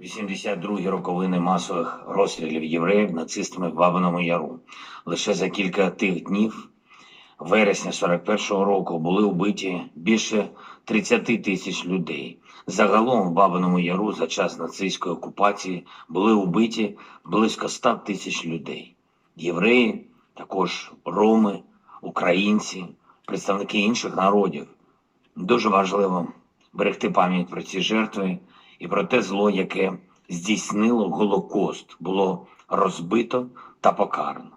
82-гі роковини масових розстрілів євреїв нацистами в Бабиному Яру. Лише за кілька тих днів, вересня 41-го року, були вбиті більше 30 тисяч людей. Загалом в Бабиному Яру за час нацистської окупації були вбиті близько 100 тисяч людей. Євреї, також роми, українці, представники інших народів. Дуже важливо берегти пам'ять про ці жертви і про те зло, яке здійснило Голокост, було розбито та покарано.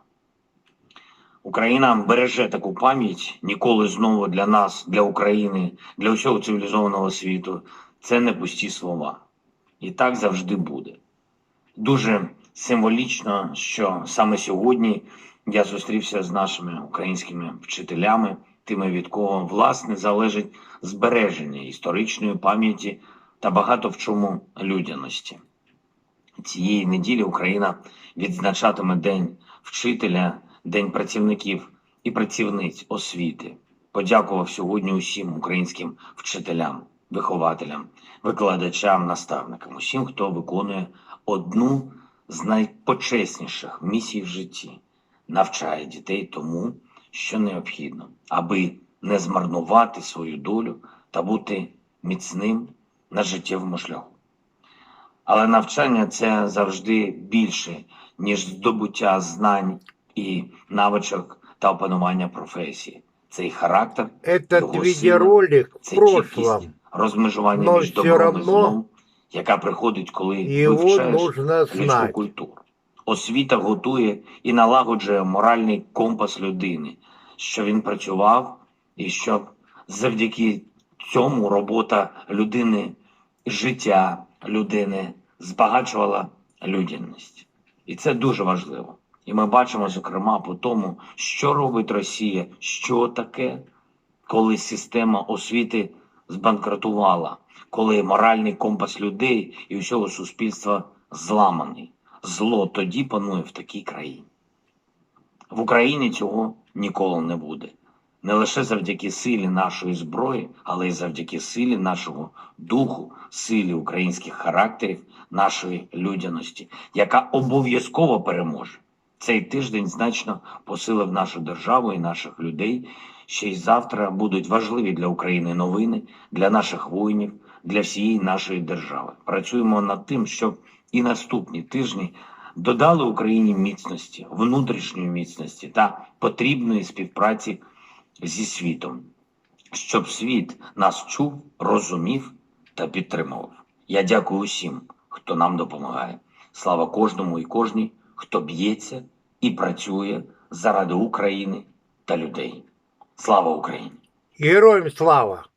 Україна береже таку пам'ять ніколи знову для нас, для України, для усього цивілізованого світу. Це не пусті слова. І так завжди буде. Дуже символічно, що саме сьогодні я зустрівся з нашими українськими вчителями, тими, від кого власне залежить збереження історичної пам'яті та багато в чому людяності. Цієї неділі Україна відзначатиме День вчителя, День працівників і працівниць освіти. Подякував сьогодні усім українським вчителям, вихователям, викладачам, наставникам, усім, хто виконує одну з найпочесніших місій в житті, навчає дітей тому, що необхідно, аби не змарнувати свою долю та бути міцним на життєвому шляху. Але навчання це завжди більше, ніж здобуття знань і навичок та опанування професії. Це і характер, Этот видеоролик в це прошлом. розмежування но між всё добром і равно злом, яка приходить, коли Его вивчаєш нужно людську знать. культуру. Освіта готує і налагоджує моральний компас людини, що він працював, і щоб завдяки цьому робота людини, життя людини збагачувала людяність. І це дуже важливо. І ми бачимо, зокрема, по тому, що робить Росія, що таке, коли система освіти збанкрутувала, коли моральний компас людей і усього суспільства зламаний. Зло тоді панує в такій країні. В Україні цього ніколи не буде. Не лише завдяки силі нашої зброї, але й завдяки силі нашого духу, силі українських характерів, нашої людяності, яка обов'язково переможе. Цей тиждень значно посилив нашу державу і наших людей. Ще й завтра будуть важливі для України новини, для наших воїнів, для всієї нашої держави. Працюємо над тим, щоб і наступні тижні додали Україні міцності, внутрішньої міцності та потрібної співпраці зі світом, щоб світ нас чув, розумів та підтримував. Я дякую усім, хто нам допомагає. Слава кожному і кожній, хто б'ється і працює заради України та людей. Слава Україні! Героям слава!